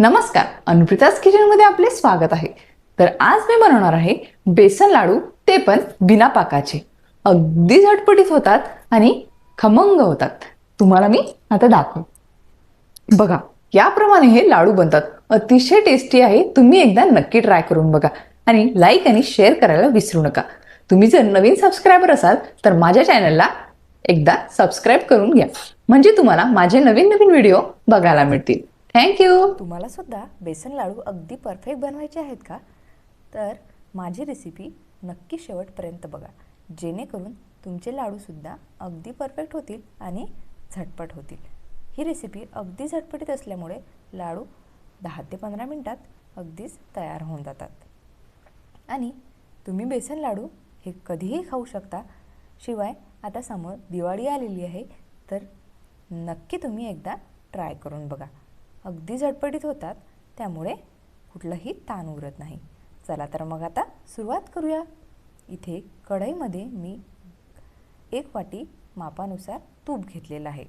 नमस्कार अनुप्रिताज किचनमध्ये आपले स्वागत आहे. तर आज मी बनवणार आहे बेसन लाडू ते पण बिना पाकाचे. अगदी झटपटीत होतात आणि खमंग होतात. तुम्हाला मी आता दाखव. बघा याप्रमाणे हे लाडू बनतात. अतिशय टेस्टी आहे. तुम्ही एकदा नक्की ट्राय करून बघा आणि लाईक आणि शेअर करायला विसरू नका. तुम्ही जर नवीन सबस्क्रायबर असाल तर माझ्या चॅनलला एकदा सबस्क्राईब करून घ्या. म्हणजे तुम्हाला माझे नवीन नवीन व्हिडिओ बघायला मिळतील. थँक्यू तुम्हाला सुद्धा बेसन लाडू अगदी परफेक्ट बनवायचे आहेत का? तर माझी रेसिपी नक्की शेवटपर्यंत बघा. जेणेकरून तुमचे लाडूसुद्धा अगदी परफेक्ट होतील आणि झटपट होतील. ही रेसिपी अगदी झटपटीत असल्यामुळे लाडू दहा ते पंधरा मिनटात अगदीच तयार होऊन जातात. आणि तुम्ही बेसन लाडू हे कधीही खाऊ शकता. शिवाय आता समोर दिवाळी आलेली आहे तर नक्की तुम्ही एकदा ट्राय करून बघा. अगदी झटपटीत होतात. त्यामुळे कुठलंही ताण उरत नाही. चला तर मग आता सुरुवात करूया. इथे कढईमध्ये मी एक वाटी मापानुसार तूप घेतलेलं आहे.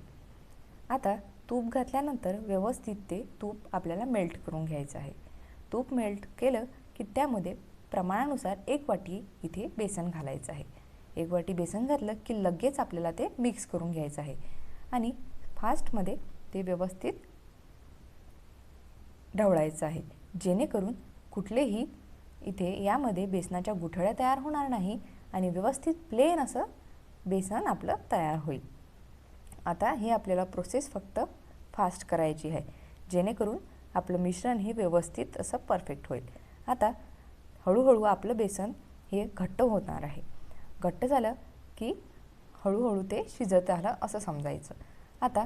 आता तूप घातल्यानंतर व्यवस्थित ते तूप आपल्याला मेल्ट करून घ्यायचं आहे. तूप मेल्ट केलं की त्यामध्ये प्रमाणानुसार एक वाटी इथे बेसन घालायचं आहे. एक वाटी बेसन घातलं की लगेच आपल्याला ते मिक्स करून घ्यायचं आहे. आणि फास्टमध्ये ते व्यवस्थित ढवळायचं आहे. जेणेकरून कुठलेही इथे यामध्ये बेसनाच्या गुठळ्या तयार होणार नाही आणि व्यवस्थित प्लेन असं बेसन आपलं तयार होईल. आता हे आपल्याला प्रोसेस फक्त फास्ट करायची आहे. जेणेकरून आपलं मिश्रण हे व्यवस्थित असं परफेक्ट होईल. आता हळूहळू आपलं बेसन हे घट्ट होणार आहे. घट्ट झालं की हळूहळू ते शिजत आलं असं समजायचं. आता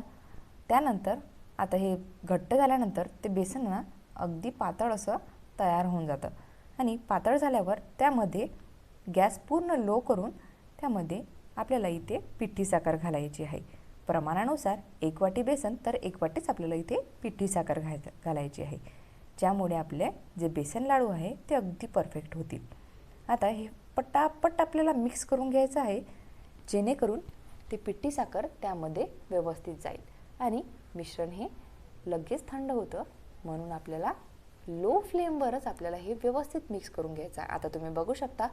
त्यानंतर आता हे घट्ट झाल्यानंतर ते बेसन ना अगदी पातळ असं तयार होऊन जातं. आणि पातळ झाल्यावर त्यामध्ये गॅस पूर्ण लो करून त्यामध्ये आपल्याला इथे पिठी साखर घालायची आहे. प्रमाणानुसार एक वाटी बेसन तर एक वाटीच आपल्याला इथे पिठी साखर घाय घालायची आहे. ज्यामुळे आपले जे बेसन लाडू आहे ते अगदी परफेक्ट होतील. आता हे पटापट आपल्याला मिक्स करून घ्यायचं आहे. जेणेकरून ते पिठी साखर त्यामध्ये व्यवस्थित जाईल. आणि मिश्रण हे लगेच थंड होतं. म्हणून आपल्याला लो फ्लेमवरच आपल्याला हे व्यवस्थित मिक्स करून घ्यायचं आहे. आता तुम्ही बघू शकता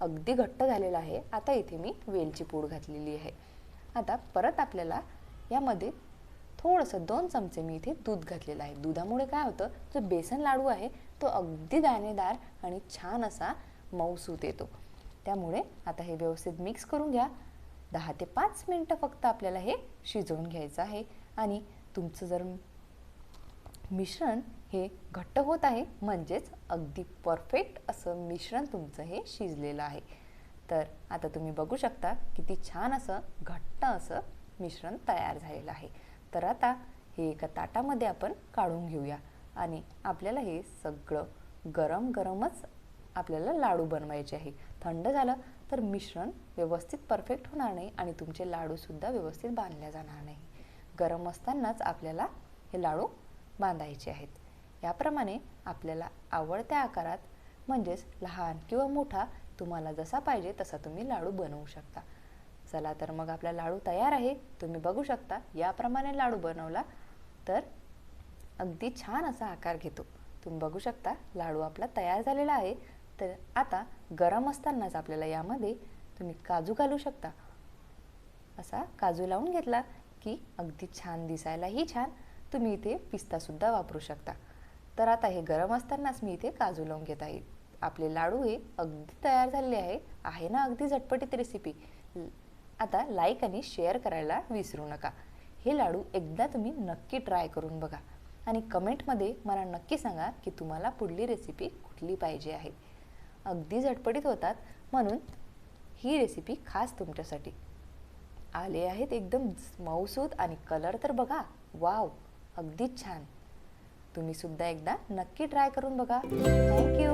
अगदी घट्ट झालेलं आहे. आता इथे मी वेलची पूड घातलेली आहे. आता परत आपल्याला यामध्ये थोडंसं दोन चमचे मी इथे दूध घातलेलं आहे. दुधामुळे काय होतं जो बेसन लाडू आहे तो अगदी दाणेदार आणि छान असा मऊसूत येतो. त्यामुळे आता हे व्यवस्थित मिक्स करून घ्या. दहा ते पाच मिनटं फक्त आपल्याला हे शिजवून घ्यायचं आहे. आणि तुमचं जर मिश्रण हे घट्ट होत आहे म्हणजेच अगदी परफेक्ट असं मिश्रण तुमचं हे शिजलेलं आहे. तर आता तुम्ही बघू शकता किती छान असं घट्ट असं मिश्रण तयार झालेलं आहे. तर आता हे एका ताटामध्ये आपण काढून घेऊया आणि आपल्याला हे सगळं गरम गरमच आपल्याला लाडू बनवायचे आहे. थंड झालं तर मिश्रण व्यवस्थित परफेक्ट होणार नाही आणि तुमचे लाडूसुद्धा व्यवस्थित बांधले जाणार नाही. गरम असतानाच आपल्याला हे लाडू बांधायचे आहेत. याप्रमाणे आपल्याला आवडत्या आकारात म्हणजेच लहान किंवा मोठा तुम्हाला जसा पाहिजे तसा तुम्ही लाडू बनवू शकता. चला तर मग आपला लाडू तयार आहे. तुम्ही बघू शकता याप्रमाणे लाडू बनवला तर अगदी छान असा आकार घेतो. तुम्ही बघू शकता लाडू आपला तयार झालेला आहे. तर आता गरम असतानाच आपल्याला यामध्ये तुम्ही काजू घालू शकता. असा काजू लावून घेतला. की अगदी छान दिसायलाही छान तुम्ही इथे पिस्तासुद्धा वापरू शकता. तर आता हे गरम असतानाच मी इथे काजू लावून घेत आहे. आपले लाडू हे अगदी तयार झालेले आहे आहे ना अगदी झटपटीत रेसिपी आता लाईक आणि शेअर करायला विसरू नका. हे लाडू एकदा तुम्ही नक्की ट्राय करून बघा. आणि कमेंटमध्ये मला नक्की सांगा की तुम्हाला पुढली रेसिपी कुठली पाहिजे आहे. अगदी झटपटीत होतात म्हणून ही रेसिपी खास तुमच्यासाठी. आले आहेत एकदम मऊसूत आणि कलर तर बघा. वाव अगदीच छान. तुम्ही सुद्धा एकदा नक्की ट्राय करून बघा. थँक्यू